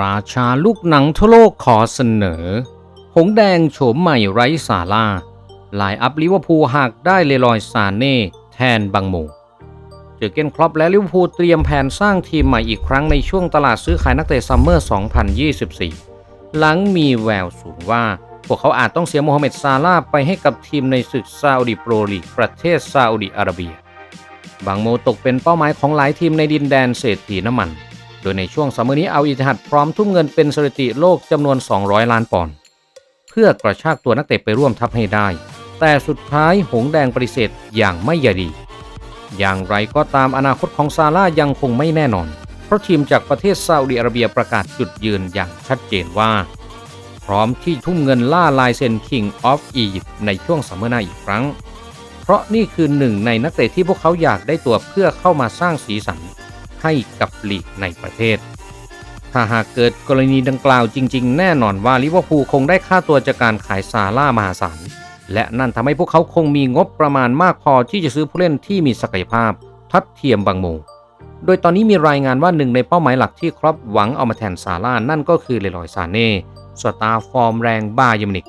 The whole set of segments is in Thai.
ราชาลูกหนังทั่วโลกขอเสนอ หงแดงโฉมใหม่ไร้สาลาลายอัพลิเวอร์พูลหากได้เลลอยซาเน่แทนบังโมเจอเกนครอปและลิเวอร์พูลเตรียมแผนสร้างทีมใหม่อีกครั้งในช่วงตลาดซื้อขายนักเตะซัมเมอร์ 2024 หลังมีแววสูงว่า พวกเขาอาจต้องเสียโมฮัมเหม็ดซาลาไปให้กับทีมในศึกซาอุดิโปรลีกประเทศซาอุดิอาระเบีย บางโมตกเป็นเป้าหมายของหลายทีมในดินแดนเศรษฐีน้ำมัน โดยในช่วงซัมเมอร์นี้เอาอิทฮัดพร้อมทุ่มเงินเป็นสถิติโลกจำนวน 200 ล้านปอนด์เพื่อกระชากตัวนักเตะไปร่วมทัพให้ได้ แต่สุดท้ายหงแดงปฏิเสธอย่างไม่ยดี อย่างไรก็ตามอนาคตของซาร่ายังคงไม่แน่นอน เพราะทีมจากประเทศซาอุดิอาระเบียประกาศจุดยืนอย่างชัดเจนว่า พร้อมที่ทุ่มเงินล่าลายเซ็น King of Egypt ในช่วงซัมเมอร์หน้าอีกครั้ง เพราะนี่คือหนึ่งในนักเตะที่พวกเขาอยากได้ตัวเพื่อเข้ามาสร้างสีสัน ให้กับลีกในประเทศ ถ้าหากเกิดกรณีดังกล่าวจริง ๆ แน่นอนว่าลิเวอร์พูลคงได้ค่าตัวจากการขายซาร่ามหาศาล และนั่นทำให้พวกเขาคงมีงบประมาณมากพอที่จะซื้อผู้เล่นที่มีศักยภาพทัดเทียมบางโมโดยตอนนี้มีรายงานว่าหนึ่งในเป้าหมายหลักที่ครอปหวังเอามาแทนซาร่านั่นก็คือเลลอยซาเน่สตาร์ฟอร์มแรงบาเยมนิก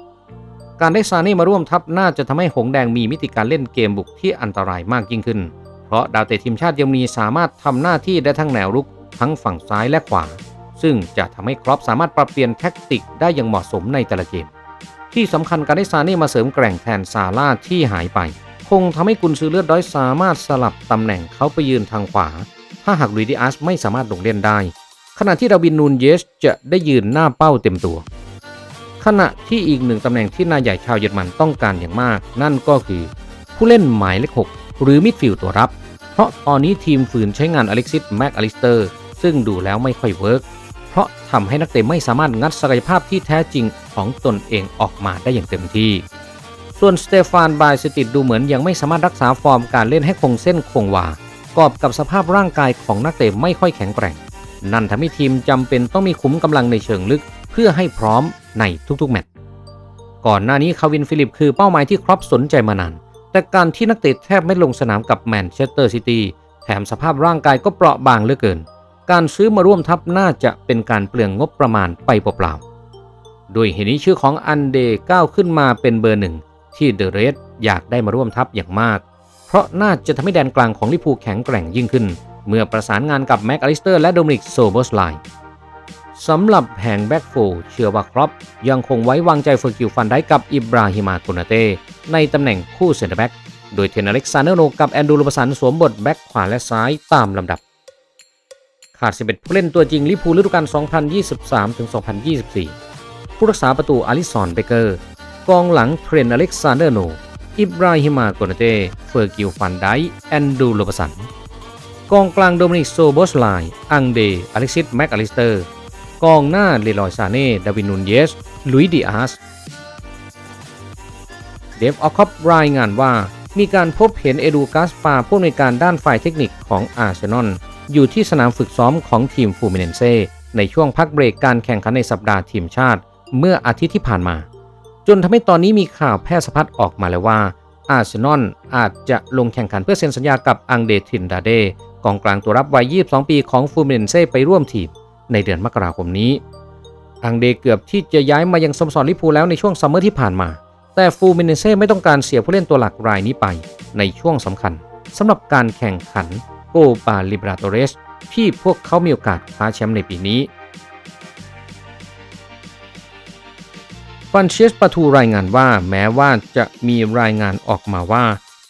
การได้ซาเน่มาร่วมทัพน่าจะทำให้หงแดงมีมิติการเล่นเกมบุกที่อันตรายมากยิ่งขึ้น เพราะดาวเตะทีมชาติเยอรมนีสามารถทำหน้าที่ได้ทั้งแนวรุกทั้งฝั่งซ้ายและขวา ซึ่งจะทำให้ครอปสามารถปรับเปลี่ยนแท็กติกได้อย่างเหมาะสมในแต่ละเกม ที่สำคัญการได้ซาเน่มาเสริมแกร่งแทนซาร่าที่หายไป คงทำให้กุนซือเลือดด้อยสามารถสลับตำแหน่งเขาไปยืนทางขวา ถ้าหากลุยดิอัสไม่สามารถลงเล่นได้ ขณะที่ดาวินนูนเยสจะได้ยืนหน้าเป้าเต็มตัว ขณะที่อีกหนึ่งตำแหน่งที่นายใหญ่ชาวเยอรมันต้องการอย่างมาก นั่นก็คือผู้เล่นหมายเลขหก หรือมิดฟิลด์ตัวรับ เพราะตอนนี้ทีมฝืนใช้งานอเล็กซิสแม็กอลิสเตอร์ซึ่งดูแล้วไม่ค่อยเวิร์กเพราะทำให้นักเตะไม่สามารถงัดศักยภาพที่แท้จริงของตนเองออกมาได้อย่างเต็มที่ ส่วนสเตฟานบายสติดดูเหมือนยังไม่สามารถรักษาฟอร์มการเล่นให้คงเส้นคงวากอบกับสภาพร่างกายของนักเตะไม่ค่อยแข็งแกร่ง นั่นทำให้ทีมจำเป็นต้องมีขุมกำลังในเชิงลึก เพื่อให้พร้อมในทุกๆแมตช์ก่อนหน้านี้คาวินฟิลิปคือเป้าหมายที่ครอปสนใจมานาน แต่การที่นักเตะแทบไม่ลงสนามกับแมนเชสเตอร์ซิตี้แถมสภาพร่างกายก็เปราะบางเหลือเกิน การซื้อมาร่วมทัพน่าจะเป็นการเปลืองงบประมาณไปเปล่าๆโดยเหตุนี้ชื่อของอันเดก้าวขึ้นมาเป็นเบอร์หนึ่งที่เดอะเรสอยากได้มาร่วมทัพอย่างมาก เพราะน่าจะทำให้แดนกลางของลิพูแข็งแกร่งยิ่งขึ้น เมื่อประสานงานกับแม็กอลิสเตอร์และโดมินิกโซโบสไลน์สำหรับแผงแบ็กโฟเชื่อว่าครอปยังคงไว้วางใจเฟอร์กิวฟันได้กับอิบราฮิมาโกนาเต้ ในตำแหน่งคู่เซนเตอร์แบ็กโดยเทนอเล็กซานเดอร์โนกับแอนดูโรบสันสวมบทแบ็กขวาและซ้ายตามลำดับ ขาด 11 ผู้เล่นตัวจริงลิพูลฤดูกาล 2023-2024 ผู้รักษาประตูอาริสันเบเกอร์ กองหลังเทรนอเล็กซานเดอร์โนอิบราฮิมาโกนเต้เฟอร์กิวฟันไดแอนดูโรบสัน กองกลางโดมินิกโซโบสไลอังเดอเล็กซิสแม็กอลิสเตอร์ กองหน้าเลลอยซาเน่ดาวินนูนเยสลุยดิอาส เดฟออคอปรายงานว่า มีการพบเห็นเอดูกัสปาผู้อำนวยการด้านฝ่ายเทคนิคของอาร์เซนอลอยู่ที่สนามฝึกซ้อมของทีมฟูมิเนนเซ่ในช่วงพักเบรกการแข่งขันในสัปดาห์ทีมชาติ เมื่ออาทิตย์ที่ผ่านมา จนทำให้ตอนนี้มีข่าวแพร่สะพัดออกมาแล้วว่าอาร์เซนอลอาจจะลงแข่งขันเพื่อเซ็นสัญญากับอังเดทินดาเดกองกลางตัวรับวัย 22 ปีของฟูมิเนนเซ่ไปร่วมทีมในเดือนมกราคมนี้ อังเดเกือบที่จะย้ายมายังสโมสรลิพูแล้วในช่วงซัมเมอร์ที่ผ่านมา แต่ฟูมิเนเซ่ไม่ต้องการเสียผู้เล่นตัวหลักรายนี้ไป ในช่วงสำคัญสำหรับการแข่งขันโกบาลิบราโตเรสที่พวกเขามีโอกาสคว้าแชมป์ในปีนี้ฟันเชสปาทูรายงานว่าแม้ว่าจะมีรายงานออกมาว่า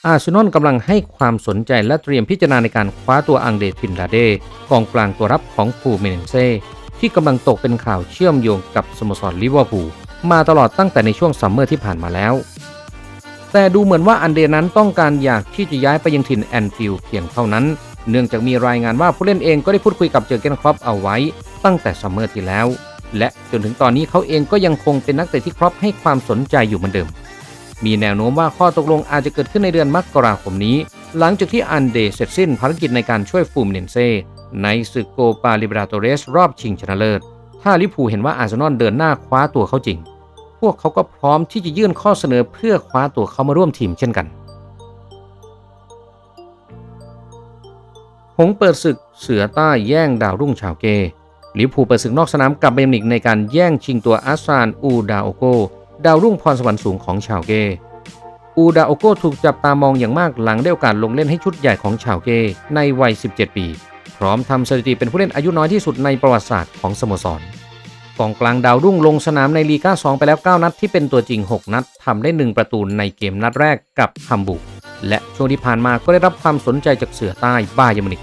อาร์เซนอลกำลังให้ความสนใจและเตรียมพิจารณาในการคว้าตัวอังเดทินดาเดกองกลางตัวรับของฟูเมเนเซ่ที่กำลังตกเป็นข่าวเชื่อมโยงกับสโมสรลิเวอร์พูล มาตลอดตั้งแต่ในช่วงซัมเมอร์ที่ผ่านมาแล้ว แต่ดูเหมือนว่าอันเดนั้นต้องการอยากที่จะย้ายไปยังถิ่นแอนฟิลเพียงเท่านั้น เนื่องจากมีรายงานว่าผู้เล่นเองก็ได้พูดคุยกับเจอเกนครอปเอาไว้ตั้งแต่ซัมเมอร์ที่แล้ว และจนถึงตอนนี้เขาเองก็ยังคงเป็นนักเตะที่ครอปให้ความสนใจอยู่เหมือนเดิม มีแนวโน้มว่าข้อตกลงอาจจะเกิดขึ้นในเดือนมกราคมนี้ หลังจากที่อันเดเสร็จสิ้นภารกิจในการช่วยฟูมเนนเซในศึกโกปาลิบราโตเรสรอบชิงชนะเลิศ ถ้าลิพูเห็นว่าอาร์เซนอลเดินหน้าคว้าตัวเขาจริง พวกเขาก็พร้อมที่จะยื่นข้อเสนอเพื่อคว้าตัวเขามาร่วมทีมเช่นกัน หงเปิดศึกเสือใต้แย่งดาวรุ่งชาวเกลิพูเปิดศึกนอกสนามกับเบยร์มิกในการแย่งชิงตัวอาซานอูดาโอโกดาวรุ่งพรสวรรค์สูงของชาวเกอูดาโอโกถูกจับตามองอย่างมากหลังได้โอกาสลงเล่นให้ชุดใหญ่ของชาวเกในวัย 17 ปี พร้อมทำสถิติเป็นผู้เล่นอายุน้อยที่สุดในประวัติศาสตร์ของสโมสรกองกลางดาวรุ่งลงสนามในลีกา2 ไปแล้ว 9 นัดที่เป็นตัวจริง 6 นัดทำได้ 1 ประตูในเกมนัดแรกกับฮัมบูร์กและช่วงที่ผ่านมาก็ได้รับความสนใจจากเสือใต้บาเยมินิก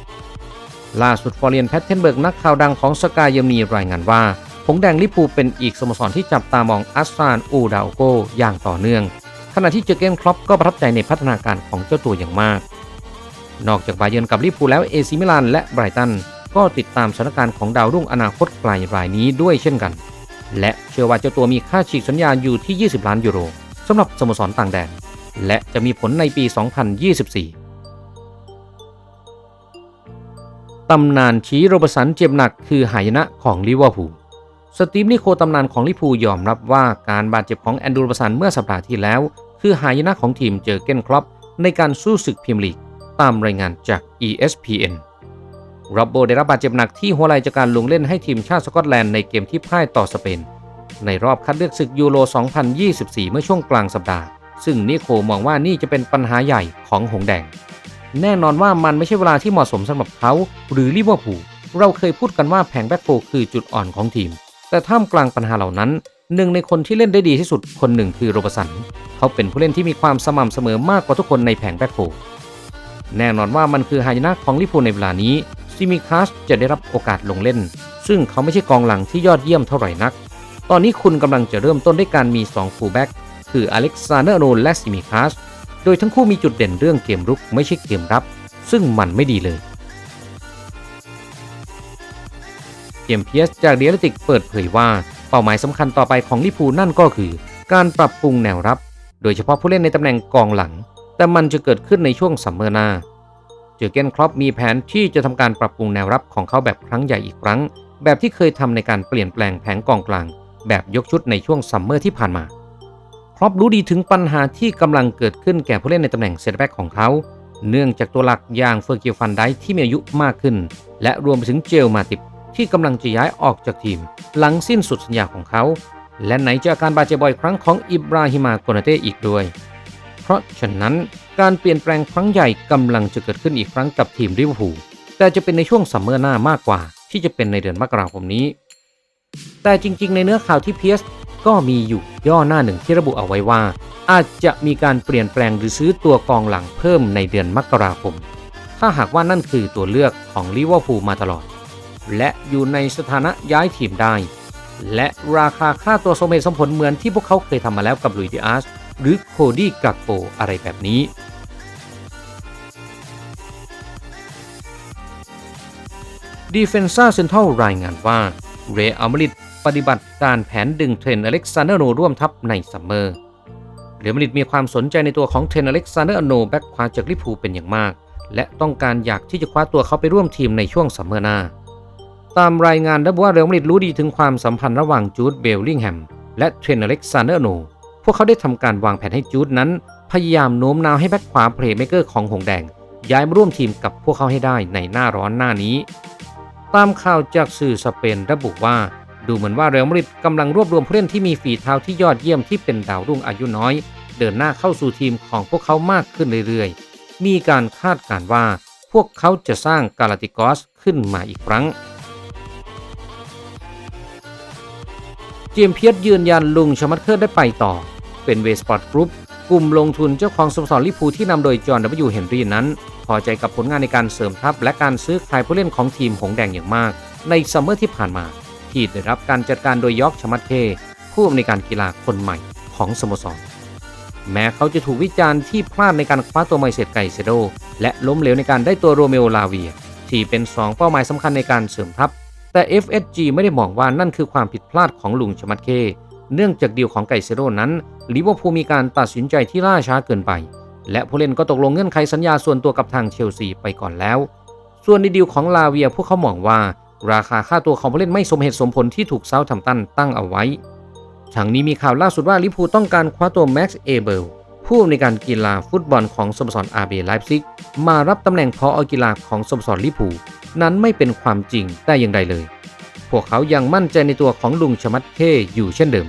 ล่าสุดฟอร์เรียนแพทเทนเบิร์กนักข่าวดังของสกายเยมีรายงานว่าผงแดงลิปูเป็นอีกสโมสรที่จับตามองอัสซานอูดาโกอย่างต่อเนื่อง ขณะที่เจอเกนครอปก็ประทับใจในพัฒนาการของเจ้าตัวอย่างมาก นอกจากบาเยิร์นกับลิปูแล้วเอซิมิลานและไบรตันก็ติดตามสถานการณ์ของดาวรุ่งอนาคตไกลรายนี้ด้วยเช่นกัน และเชื่อว่าเจ้าตัวมีค่าฉีกสัญญาอยู่ที่ 20 ล้านยูโรสำหรับสโมสรต่างแดน และจะมีผลในปี 2024 ตำนานชีโรบสันเจ็บหนักคือหายนะของลิเวอร์พูลสตีฟนิโคตำนานของลิพูยอมรับว่าการบาดเจ็บของแอนดูโรบสันเมื่อสัปดาห์ที่แล้ว คือหายนะของทีมเจอเก้นครอปในการสู้ศึกพรีเมียร์ลีก ตามรายงานจาก ESPN โรบโบได้รับบาดเจ็บหนักที่หัวไหล่จากการลงเล่นให้ทีมชาติสกอตแลนด์ในเกมที่พ่ายต่อสเปน ในรอบคัดเลือกศึกยูโร 2024 เมื่อช่วงกลางสัปดาห์ ซึ่งนิโคมองว่านี่จะเป็นปัญหาใหญ่ของหงแดง แน่นอนว่ามันไม่ใช่เวลาที่เหมาะสมสำหรับเขา หรือลิเวอร์พูลเราเคยพูดกันว่าแผงแบ็คโฟคือจุดอ่อนของทีม แต่ท่ามกลางปัญหาเหล่านั้นหนึ่งในคนที่เล่นได้ดีที่สุดคนหนึ่งคือโรบสัน เขาเป็นผู้เล่นที่มีความสม่ำเสมอมากกว่าทุกคนในแผงแบ็คโฟ แน่นอนว่ามันคือหายนะของลิเวอร์พูลในเวลานี้ซิมิคัสจะได้รับโอกาสลงเล่น ซึ่งเขาไม่ใช่กองหลังที่ยอดเยี่ยมเท่าไหร่นัก ตอนนี้คุณกำลังจะเริ่มต้นด้วยการมี 2 ฟูลแบ็กคืออเล็กซานเดอร์โนและซิมิคัสโดยทั้งคู่มีจุดเด่นเรื่องเกมรุกไม่ใช่เกมรับ ซึ่งมันไม่ดีเลยเจมเพียสจากเดียร์ติกเปิดเผยว่าเป้าหมายสำคัญต่อไปของลิพูนั่นก็คือ การปรับปรุงแนวรับ โดยเฉพาะผู้เล่นในตำแหน่งกองหลัง แต่มันจะเกิดขึ้นในช่วงซัมเมอร์หน้าเจอเกนครอปมีแผนที่จะทำการปรับปรุงแนวรับของเขาแบบครั้งใหญ่อีกครั้ง แบบที่เคยทำในการเปลี่ยนแปลงแผงกองกลาง แบบยกชุดในช่วงซัมเมอร์ที่ผ่านมา ครอปรู้ดีถึงปัญหาที่กำลังเกิดขึ้นแก่ผู้เล่นในตำแหน่งเซตแบ็กของเขา เนื่องจากตัวหลักอย่างเฟอร์กิลฟันได้ที่มีอายุมากขึ้น และรวมไปถึงเจลมาติบที่กำลังจะย้ายออกจากทีม หลังสิ้นสุดสัญญาของเขา และไหนจะอาการบาดเจ็บบ่อยครั้งของอิบราฮิมาโกนาเต้อีกด้วย ราะฉะนั้นการเปลี่ยนแปลงครั้งใหญ่กำลังจะเกิดขึ้นอีกครั้งกับทีมลิเวอร์พูลแต่จะเป็นในช่วงซัมเมอร์หน้ามากกว่า ที่จะเป็นในเดือนมกราคมนี้ แต่จริงๆ ในเนื้อข่าวที่เพียสก็มีอยู่ย่อหน้าหนึ่งที่ระบุเอาไว้ว่า อาจจะมีการเปลี่ยนแปลงหรือซื้อตัวกองหลังเพิ่มในเดือนมกราคม ถ้าหากว่านั่นคือตัวเลือกของลิเวอร์พูลมาตลอด และอยู่ในสถานะย้ายทีมได้ และราคาค่าตัวสมเหตุสมผลเหมือนที่พวกเขาเคยทำมาแล้วกับลุยดิอาส หรือโคดี้กักโปอะไรแบบนี้ ดีเฟนซ่าเซ็นทรัลรายงานว่า เรอัลมาริดปฏิบัติการแผนดึงเทรนอเล็กซานเดอร์โนร่วมทัพในซัมเมอร์เรอัลมาริดมีความสนใจในตัวของเทรนอเล็กซานเดอร์โนแบ็กขวาจากลิเวอร์พูเป็นอย่างมาก และต้องการอยากที่จะคว้าตัวเขาไปร่วมทีมในช่วงซัมเมอร์หน้า ตามรายงานระบุว่าเรอัลมาริดรู้ดีถึงความสัมพันธ์ระหว่างจูดเบลลิงแฮมและเทรนอเล็กซานเดอร์โน พวกเขาได้ทำการวางแผนให้จูดนั้น พยายามโน้มน้าวให้แบ็กขวาเพลย์เมเกอร์ของหงแดง ย้ายมาร่วมทีมกับพวกเขาให้ได้ในหน้าร้อนหน้านี้ ตามข่าวจากสื่อสเปนระบุว่า ดูเหมือนว่าเรอัลมาดริดกำลังรวบรวมผู้เล่นที่มีฝีเท้าที่ยอดเยี่ยมที่เป็นดาวรุ่งอายุน้อย เดินหน้าเข้าสู่ทีมของพวกเขามากขึ้นเรื่อยๆ มีการคาดการณ์ว่า พวกเขาจะสร้างกาลาติกอสขึ้นมาอีกครั้งเจมเพียสยืนยันลุงชมัดเคอร์ได้ไปต่อ เป็นเวสปอร์ตกรุ๊ปกลุ่มลงทุนเจ้าของสโมสรลิพูที่นำโดยจอห์น W. เฮนรี่นั้น พอใจกับผลงานในการเสริมทัพและการซื้อขายผู้เล่นของทีมหงแดงอย่างมาก ในซัมเมอร์ที่ผ่านมาที่ได้รับการจัดการโดยยอร์กชมัดเคผู้อำนวยการกีฬาคนใหม่ของสโมสร แม้เขาจะถูกวิจารณ์ที่พลาดในการคว้าตัวไมเซตไกเซโด และล้มเหลวในการได้ตัวโรเมโอลาเวีย ที่เป็น 2 เป้าหมายสำคัญในการเสริมทัพ แต่ FSG ไม่ได้มองว่านั่นคือความผิดพลาดของลุงชมัดเค เนื่องจากดีลของไกเซโดนั้น ลิเวอร์พูลมีการตัดสินใจที่ล่าช้าเกินไป และผู้เล่นก็ตกลงเงื่อนไขสัญญาส่วนตัวกับทางเชลซีไปก่อนแล้ว ส่วนในดีลของลาเวียพวกเขามองว่า ราคาค่าตัวของผู้เล่นไม่สมเหตุสมผลที่ถูกเซาท์แทมป์ตันตั้งเอาไว้ทางนี้มีข่าวล่าสุดว่าลิเวอร์พูลต้องการคว้าตัวแม็กซ์เอเบลผู้อำนวยการกีฬาฟุตบอลของสโมสรอาร์เบไลฟ์ซิกมารับตำแหน่งพออกีฬาของสโมสรลิเวอร์พูลนั้นไม่เป็นความจริงแต่อย่างใดเลย พวกเขายังมั่นใจในตัวของลุงชมัดเท่อยู่เช่นเดิม